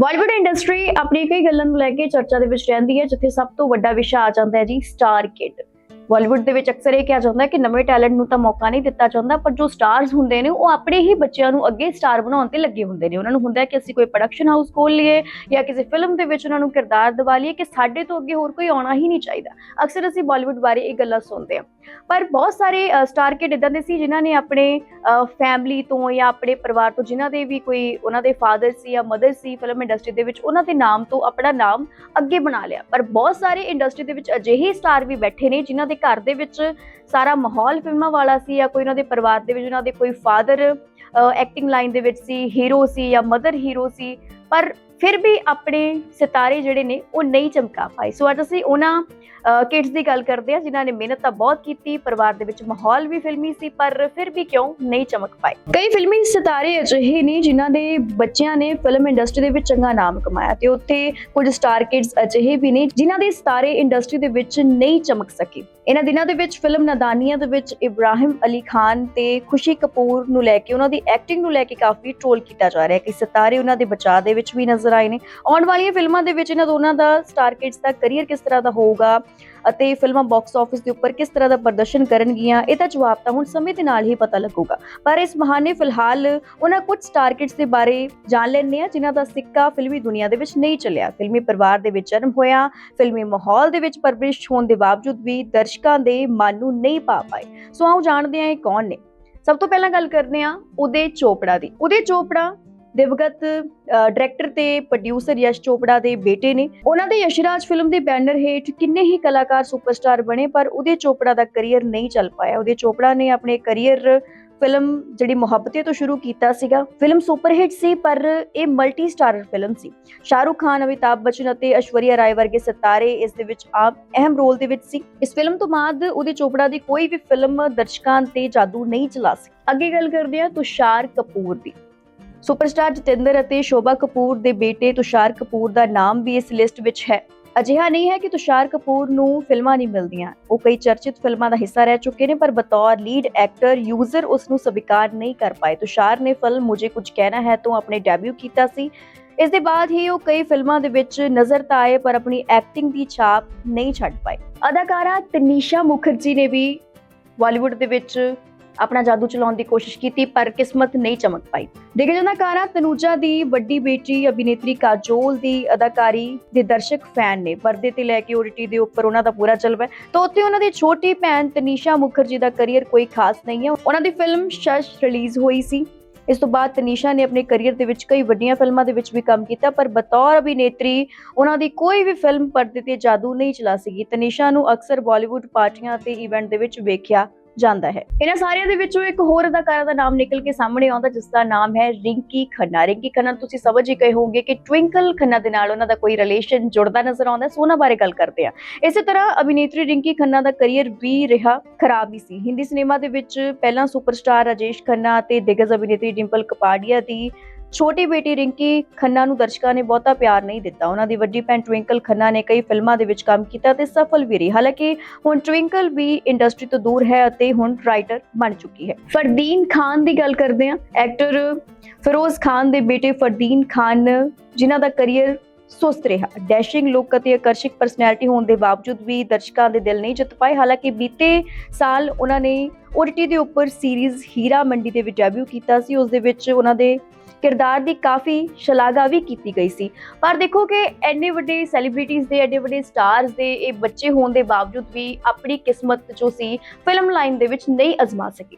Bollywood industry ਆਪਣੀ ਕਈ ਗੱਲਾਂ ਨੂੰ ਲੈ ਕੇ ਚਰਚਾ ਦੇ ਵਿੱਚ ਰਹਿੰਦੀ ਹੈ, ਜਿੱਥੇ ਸਭ ਤੋਂ ਵੱਡਾ ਵਿਸ਼ਾ ਆ ਜਾਂਦਾ ਹੈ ਜੀ, ਸਟਾਰ ਕਿਡ। ਬਾਲੀਵੁੱਡ ਦੇ ਵਿੱਚ ਅਕਸਰ ਇਹ ਕਿਹਾ ਜਾਂਦਾ ਕਿ ਨਵੇਂ ਟੈਲੈਂਟ ਨੂੰ ਤਾਂ ਮੌਕਾ ਨਹੀਂ ਦਿੱਤਾ ਜਾਂਦਾ, ਪਰ ਜੋ ਸਟਾਰਸ ਹੁੰਦੇ ਨੇ, ਉਹ ਆਪਣੇ ਹੀ ਬੱਚਿਆਂ ਨੂੰ ਅੱਗੇ ਸਟਾਰ ਬਣਾਉਣ ਤੇ ਲੱਗੇ ਹੁੰਦੇ ਨੇ। ਉਹਨਾਂ ਨੂੰ ਹੁੰਦਾ ਕਿ ਅਸੀਂ ਕੋਈ ਪ੍ਰੋਡਕਸ਼ਨ ਹਾਊਸ ਖੋਲ ਲਈਏ ਜਾਂ ਕਿਸੇ ਫਿਲਮ ਦੇ ਵਿੱਚ ਉਹਨਾਂ ਨੂੰ ਕਿਰਦਾਰ ਦਿਵਾ ਲਈਏ ਕਿ ਸਾਡੇ ਤੋਂ ਅੱਗੇ ਹੋਰ ਕੋਈ ਆਉਣਾ ਹੀ ਨਹੀਂ ਚਾਹੀਦਾ। ਅਕਸਰ ਅਸੀਂ ਬਾਲੀਵੁੱਡ ਬਾਰੇ ਇਹ ਗੱਲਾਂ ਸੁਣਦੇ ਹਾਂ। ਪਰ ਬਹੁਤ ਸਾਰੇ ਸਟਾਰ ਕਿਡ ਇਦਾਂ ਦੇ ਸੀ ਜਿਨ੍ਹਾਂ ਨੇ ਆਪਣੇ ਫੈਮਿਲੀ ਤੋਂ ਜਾਂ ਆਪਣੇ ਪਰਿਵਾਰ ਤੋਂ ਜਿਨ੍ਹਾਂ ਦੇ ਵੀ ਕੋਈ ਉਹਨਾਂ ਦੇ ਫਾਦਰ ਸੀ ਜਾਂ ਮਦਰ ਸੀ ਫਿਲਮ ਇੰਡਸਟਰੀ ਦੇ ਵਿੱਚ, ਉਹਨਾਂ ਦੇ ਨਾਮ ਤੋਂ ਆਪਣਾ ਨਾਮ ਅੱਗੇ ਬਣਾ ਲਿਆ। ਪਰ ਬਹੁਤ ਸਾਰੇ ਇੰਡਸਟਰੀ ਦੇ ਵਿੱਚ ਅਜਿਹੇ ਸਟਾਰ ਵੀ ਬੈਠੇ ਨੇ ਜਿਨ੍ਹਾਂ ਦੇ ਘਰ ਦੇ ਵਿੱਚ ਸਾਰਾ ਮਾਹੌਲ ਫਿਲਮਾਂ ਵਾਲਾ ਸੀ ਜਾਂ ਕੋਈ ਉਹਨਾਂ ਦੇ ਪਰਿਵਾਰ ਦੇ ਵਿੱਚ, ਉਹਨਾਂ ਦੇ ਕੋਈ ਫਾਦਰ ਐਕਟਿੰਗ ਲਾਈਨ ਦੇ ਵਿੱਚ ਸੀ ਹੀਰੋ ਸੀ ਜਾਂ ਮਦਰ ਹੀਰੋ ਸੀ, ਪਰ ਫਿਰ ਵੀ ਆਪਣੇ ਸਿਤਾਰੇ ਜਿਹੜੇ ਨੇ ਉਹ ਨਹੀਂ ਚਮਕਾ ਪਾਏ। ਸੋ ਅੱਜ ਅਸੀਂ ਉਹਨਾਂ ਕਿਡਸ ਦੀ ਗੱਲ ਕਰਦੇ ਹਾਂ ਜਿਨ੍ਹਾਂ ਨੇ ਮਿਹਨਤ ਤਾਂ ਬਹੁਤ ਕੀਤੀ, ਪਰਿਵਾਰ ਦੇ ਵਿੱਚ ਮਾਹੌਲ ਵੀ ਫਿਲਮੀ ਸੀ, ਪਰ ਫਿਰ ਵੀ ਕਿਉਂ ਨਹੀਂ ਚਮਕ ਪਾਏ? ਕਈ ਫਿਲਮੀ ਸਿਤਾਰੇ ਅਜਿਹੇ ਨੇ ਜਿਨ੍ਹਾਂ ਦੇ ਬੱਚਿਆਂ ਨੇ ਫਿਲਮ ਇੰਡਸਟਰੀ ਦੇ ਵਿੱਚ ਚੰਗਾ ਨਾਮ ਕਮਾਇਆ ਤੇ ਉੱਥੇ ਕੁਝ ਸਟਾਰ ਕਿਡਸ ਅਜਿਹੇ ਵੀ ਨੇ ਜਿਨ੍ਹਾਂ ਦੇ ਸਿਤਾਰੇ ਇੰਡਸਟਰੀ ਦੇ ਵਿੱਚ ਨਹੀਂ ਚਮਕ ਸਕੇ। ਇਹਨਾਂ ਦਿਨਾਂ ਦੇ ਵਿੱਚ ਫਿਲਮ ਨਾਦਾਨੀਆਂ ਦੇ ਵਿੱਚ ਇਬਰਾਹਿਮ ਅਲੀ ਖਾਨ ਤੇ ਖੁਸ਼ੀ ਕਪੂਰ ਨੂੰ ਲੈ ਕੇ, ਉਹਨਾਂ ਦੀ ਐਕਟਿੰਗ ਨੂੰ ਲੈ ਕੇ ਕਾਫੀ ਟ੍ਰੋਲ ਕੀਤਾ ਜਾ ਰਿਹਾ ਹੈ ਕਿ ਸਿਤਾਰੇ ਉਹਨਾਂ ਦੇ ਬਚਾਅ ਦੇ ਵਿੱਚ ਵੀ ਨਜ਼ਰ ਆਏ ਨੇ। ਆਉਣ ਵਾਲੀਆਂ ਫਿਲਮਾਂ ਦੇ ਵਿੱਚ ਇਹਨਾਂ ਦੋਨਾਂ ਦਾ ਸਟਾਰ ਕਿਡਸ ਦਾ ਕੈਰੀਅਰ ਕਿਸ ਤਰ੍ਹਾਂ ਦਾ ਹੋਊਗਾ ਅਤੇ ਫਿਲਮਾਂ ਬਾਕਸ ਆਫਿਸ ਦੇ ਉੱਪਰ ਕਿਸ ਤਰ੍ਹਾਂ ਦਾ ਪ੍ਰਦਰਸ਼ਨ ਕਰਨਗੀਆਂ, ਇਹਦਾ ਜਵਾਬ ਤਾਂ ਹੁਣ ਸਮੇਂ ਦੇ ਨਾਲ ਹੀ ਪਤਾ ਲੱਗੂਗਾ। ਪਰ ਇਸ ਬਹਾਨੇ ਫਿਲਹਾਲ ਉਹਨਾਂ ਕੁਝ ਸਟਾਰ ਕਿਡਸ ਦੇ ਬਾਰੇ ਜਾਣ ਲੈਂਦੇ ਆ ਜਿਨ੍ਹਾਂ ਦਾ ਸਿੱਕਾ ਫਿਲਮੀ ਦੁਨੀਆ ਦੇ ਵਿੱਚ ਨਹੀਂ ਚੱਲਿਆ। ਫਿਲਮੀ ਪਰਿਵਾਰ ਦੇ ਵਿੱਚ ਜਨਮ ਹੋਇਆ, ਫਿਲਮੀ ਮਾਹੌਲ ਦੇ ਵਿੱਚ ਪਰਵਰਿਸ਼ ਹੋਣ ਦੇ ਬਾਵਜੂਦ ਵੀ ਦਰਸ਼ਕ ਦੇ ਮਨ ਨੂੰ ਨਹੀਂ ਪਾ ਪਾਏ। ਸੋ ਆਓ ਜਾਣਦੇ ਹਾਂ ਇਹ ਕੌਣ ਨੇ। ਸਭ ਤੋਂ ਪਹਿਲਾਂ ਗੱਲ ਕਰਦੇ ਹਾਂ ਉਦੇ ਚੋਪੜਾ ਦੀ। ਉਦੇ ਚੋਪੜਾ ਦਿਵਗਤ ਡਾਇਰੈਕਟਰ ਤੇ ਪ੍ਰੋਡਿਊਸਰ ਯਸ਼ ਚੋਪੜਾ ਦੇ ਬੇਟੇ ਨੇ। ਉਹਨਾਂ ਦੇ ਯਸ਼ਰਾਜ ਫਿਲਮ ਦੇ ਬੈਨਰ ਹੇਠ ਕਿੰਨੇ ਹੀ ਕਲਾਕਾਰ ਸੁਪਰਸਟਾਰ ਬਣੇ, ਪਰ ਉਹਦੇ ਚੋਪੜਾ ਦਾ ਕੈਰੀਅਰ ਨਹੀਂ ਚੱਲ ਪਾਇਆ। ਉਹਦੇ ਚੋਪੜਾ ਨੇ ਆਪਣੇ ਕੈਰੀਅਰ ਫਿਲਮ ਜਿਹੜੀ ਮੁਹੱਬਤੇ ਤੋਂ ਸ਼ੁਰੂ ਕੀਤਾ ਸੀਗਾ ਫਿਲਮ ਸੁਪਰ ਹਿੱਟ ਸੀ, ਪਰ ਇਹ ਮਲਟੀ ਸਟਾਰਰ ਫਿਲਮ ਸੀ। ਸ਼ਾਹਰੁਖ ਖਾਨ, ਅਮਿਤਾਭ ਬੱਚਨ ਅਤੇ ਐਸ਼ਵਰਿਆ ਰਾਏ ਵਰਗੇ ਸਿਤਾਰੇ ਇਸ ਦੇ ਵਿੱਚ ਆਪ ਅਹਿਮ ਰੋਲ ਦੇ ਵਿੱਚ ਸੀ। ਇਸ ਫਿਲਮ ਤੋਂ ਬਾਅਦ ਉਹਦੇ ਚੋਪੜਾ ਦੀ ਕੋਈ ਵੀ ਫਿਲਮ ਦਰਸ਼ਕਾਂ ਤੇ ਜਾਦੂ ਨਹੀਂ ਚਲਾ ਸਕੀ। ਅੱਗੇ ਗੱਲ ਕਰਦੇ ਹਾਂ ਤੁਸ਼ਾਰ ਕਪੂਰ ਦੀ। ਸੁਪਰਸਟਾਰ ਜਤਿੰਦਰ ਅਤੇ ਸ਼ੋਭਾ ਕਪੂਰ ਦੇ ਬੇਟੇ ਤੁਸ਼ਾਰ ਕਪੂਰ ਦਾ ਨਾਮ ਵੀ ਇਸ ਲਿਸਟ ਵਿੱਚ ਹੈ। ਅਜਿਹਾ ਨਹੀਂ ਹੈ ਕਿ ਤੁਸ਼ਾਰ ਕਪੂਰ ਨੂੰ ਫਿਲਮਾਂ ਨਹੀਂ ਮਿਲਦੀਆਂ। ਉਹ ਕਈ ਚਰਚਿਤ ਫਿਲਮਾਂ ਦਾ ਹਿੱਸਾ ਰਹਿ ਚੁੱਕੇ ਨੇ, ਪਰ ਬਤੌਰ ਲੀਡ ਐਕਟਰ ਯੂਜ਼ਰ ਉਸ ਨੂੰ ਸਵੀਕਾਰ ਨਹੀਂ ਕਰ ਪਾਏ। ਤੁਸ਼ਾਰ ਨੇ ਫਿਲਮ ਮੁਝੇ ਕੁਝ ਕਹਿਣਾ ਹੈ ਤੋਂ ਆਪਣੇ ਡੈਬਿਊ ਕੀਤਾ ਸੀ। ਇਸ ਦੇ ਬਾਅਦ ਹੀ ਉਹ ਕਈ ਫਿਲਮਾਂ ਦੇ ਵਿੱਚ ਨਜ਼ਰ ਤਾਂ ਆਏ, ਪਰ ਆਪਣੀ ਐਕਟਿੰਗ ਦੀ ਛਾਪ ਨਹੀਂ ਛੱਡ ਪਾਏ। ਅਦਾਕਾਰਾ ਤਨੀਸ਼ਾ ਮੁਖਰਜੀ ਨੇ ਵੀ ਬਾਲੀਵੁੱਡ ਦੇ ਵਿੱਚ ਆਪਣਾ ਜਾਦੂ ਚਲਾਉਣ ਦੀ ਕੋਸ਼ਿਸ਼ ਕੀਤੀ, ਪਰ ਕਿਸਮਤ ਨਹੀਂ ਚਮਕ ਪਾਈ। ਦੇਖਿਆ ਜਾਂਦਾ ਤਨੂਜਾ ਦੀ ਵੱਡੀ ਬੇਟੀ ਅਭਿਨੇਤਰੀ ਕਾਜੋਲ ਦੀ ਅਦਾਕਾਰੀ ਦੇ ਦਰਸ਼ਕ ਫੈਨ ਨੇ। ਪਰਦੇ ਤੇ ਲੈ ਕੇ ਓਟੀਟੀ ਦੇ ਉੱਪਰ ਉਹਨਾਂ ਦਾ ਪੂਰਾ ਜਲਵਾ ਤਾਂ ਉੱਥੇ ਉਹਨਾਂ ਦੀ ਛੋਟੀ ਭੈਣ ਤਨੀਸ਼ਾ ਮੁਖਰਜੀ ਦਾ ਕੈਰੀਅਰ ਕੋਈ ਖਾਸ ਨਹੀਂ ਹੈ। ਉਹਨਾਂ ਦੀ ਫਿਲਮ ਸ਼ਸ਼ ਰਿਲੀਜ਼ ਹੋਈ ਸੀ। ਇਸ ਤੋਂ ਬਾਅਦ ਤਨੀਸ਼ਾ ਨੇ ਆਪਣੇ ਕੈਰੀਅਰ ਦੇ ਵਿੱਚ ਕਈ ਵੱਡੀਆਂ ਫਿਲਮਾਂ ਦੇ ਵਿੱਚ ਵੀ ਕੰਮ ਕੀਤਾ, ਪਰ ਬਤੌਰ ਅਭਿਨੇਤਰੀ ਉਹਨਾਂ ਦੀ ਕੋਈ ਵੀ ਫਿਲਮ ਪਰਦੇ ਤੇ ਜਾਦੂ ਨਹੀਂ ਚਲਾ ਸਕੀ। ਤਨੀਸ਼ਾ ਨੂੰ ਅਕਸਰ ਬਾਲੀਵੁੱਡ ਪਾਰਟੀਆਂ ਅਤੇ ਇਵੈਂਟ ਦੇ ਵਿੱਚ ਵੇਖਿਆ ਜਾਂਦਾ ਹੈ। ਇਹਨਾਂ ਸਾਰਿਆਂ ਦੇ ਵਿੱਚੋਂ ਇੱਕ ਹੋਰ ਅਦਾਕਾਰਾ ਦਾ ਨਾਮ ਨਿਕਲ ਕੇ ਸਾਹਮਣੇ ਆਉਂਦਾ ਜਿਸ ਦਾ ਨਾਮ ਹੈ ਰਿੰਕੀ ਖੰਨਾ। ਰਿੰਕੀ ਖੰਨਾ, ਤੁਸੀਂ ਸਮਝ ਹੀ ਗਏ ਹੋਵੋਗੇ ਕਿ ਟਵਿੰਕਲ ਖੰਨਾ ਦੇ ਨਾਲ ਉਹਨਾਂ ਦਾ ਕੋਈ ਰਿਲੇਸ਼ਨ ਜੁੜਦਾ ਨਜ਼ਰ ਆਉਂਦਾ ਹੈ, ਸੋ ਉਹਨਾਂ ਬਾਰੇ ਗੱਲ ਕਰਦੇ ਆ ਇਸੇ ਤਰ੍ਹਾਂ ਅਭਿਨੇਤਰੀ ਰਿੰਕੀ ਖੰਨਾ ਦਾ ਕੈਰੀਅਰ ਵੀ ਰਿਹਾ ਖਰਾਬ ਹੀ ਸੀ। ਹਿੰਦੀ ਸਿਨੇਮਾ ਦੇ ਵਿੱਚ ਪਹਿਲਾਂ ਸੁਪਰਸਟਾਰ ਰਾਜੇਸ਼ ਖੰਨਾ ਅਤੇ ਦਿਗਜ ਅਭਿਨੇਤਰੀ ਡਿੰਪਲ ਕਪਾੜੀਆ ਦੀ ਛੋਟੀ ਬੇਟੀ ਰਿੰਕੀ ਖੰਨਾ ਨੂੰ ਦਰਸ਼ਕਾਂ ਨੇ ਬਹੁਤਾ ਪਿਆਰ ਨਹੀਂ ਦਿੱਤਾ। ਉਹਨਾਂ ਦੀ ਵੱਡੀ ਭੈਣ ਟਵਿੰਕਲ ਖੰਨਾ ਨੇ ਕਈ ਫਿਲਮਾਂ ਦੇ ਵਿੱਚ ਕੰਮ ਕੀਤਾ ਤੇ ਸਫਲ ਵੀ ਰਹੀ। ਹਾਲਾਂਕਿ ਹੁਣ ਟਵਿੰਕਲ ਵੀ ਇੰਡਸਟਰੀ ਤੋਂ ਦੂਰ ਹੈ ਅਤੇ ਹੁਣ ਰਾਈਟਰ ਬਣ ਚੁੱਕੀ ਹੈ। ਫਰਦੀਨ ਖਾਨ ਦੀ ਗੱਲ ਕਰਦੇ ਹਾਂ। ਐਕਟਰ ਫਿਰੋਜ਼ ਖਾਨ ਦੇ ਬੇਟੇ ਫਰਦੀਨ ਖਾਨ, ਜਿਨ੍ਹਾਂ ਦਾ ਕੈਰੀਅਰ ਸੁਸਤ ਰਿਹਾ। ਡੈਸ਼ਿੰਗ ਲੁੱਕ ਅਤੇ ਆਕਰਸ਼ਕ ਪਰਸਨੈਲਿਟੀ ਹੋਣ ਦੇ ਬਾਵਜੂਦ ਵੀ ਦਰਸ਼ਕਾਂ ਦੇ ਦਿਲ ਨਹੀਂ ਜਿੱਤ ਪਾਏ। ਹਾਲਾਂਕਿ ਬੀਤੇ ਸਾਲ ਉਹਨਾਂ ਨੇ OTT ਦੇ ਉੱਪਰ ਸੀਰੀਜ਼ ਹੀਰਾ ਮੰਡੀ ਦੇ ਵਿੱਚ ਡੈਬਿਊ ਕੀਤਾ ਸੀ। ਉਸ ਦੇ ਵਿੱਚ ਉਹਨਾਂ ਦੇ ਕਿਰਦਾਰ ਦੀ ਕਾਫੀ ਸ਼ਲਾਘਾ ਵੀ ਕੀਤੀ ਗਈ ਸੀ। ਪਰ ਦੇਖੋ ਕਿ ਐਨੇ ਵੱਡੇ ਸੈਲੀਬ੍ਰਿਟੀਜ਼ ਦੇ, ਐਡੇ ਵੱਡੇ ਸਟਾਰਸ ਦੇ, ਇਹ ਬੱਚੇ ਹੋਣ ਦੇ ਬਾਵਜੂਦ ਵੀ ਆਪਣੀ ਕਿਸਮਤ ਜੋ ਸੀ ਫਿਲਮ ਲਾਈਨ ਦੇ ਵਿੱਚ ਨਹੀਂ ਅਜ਼ਮਾ ਸਕੇ।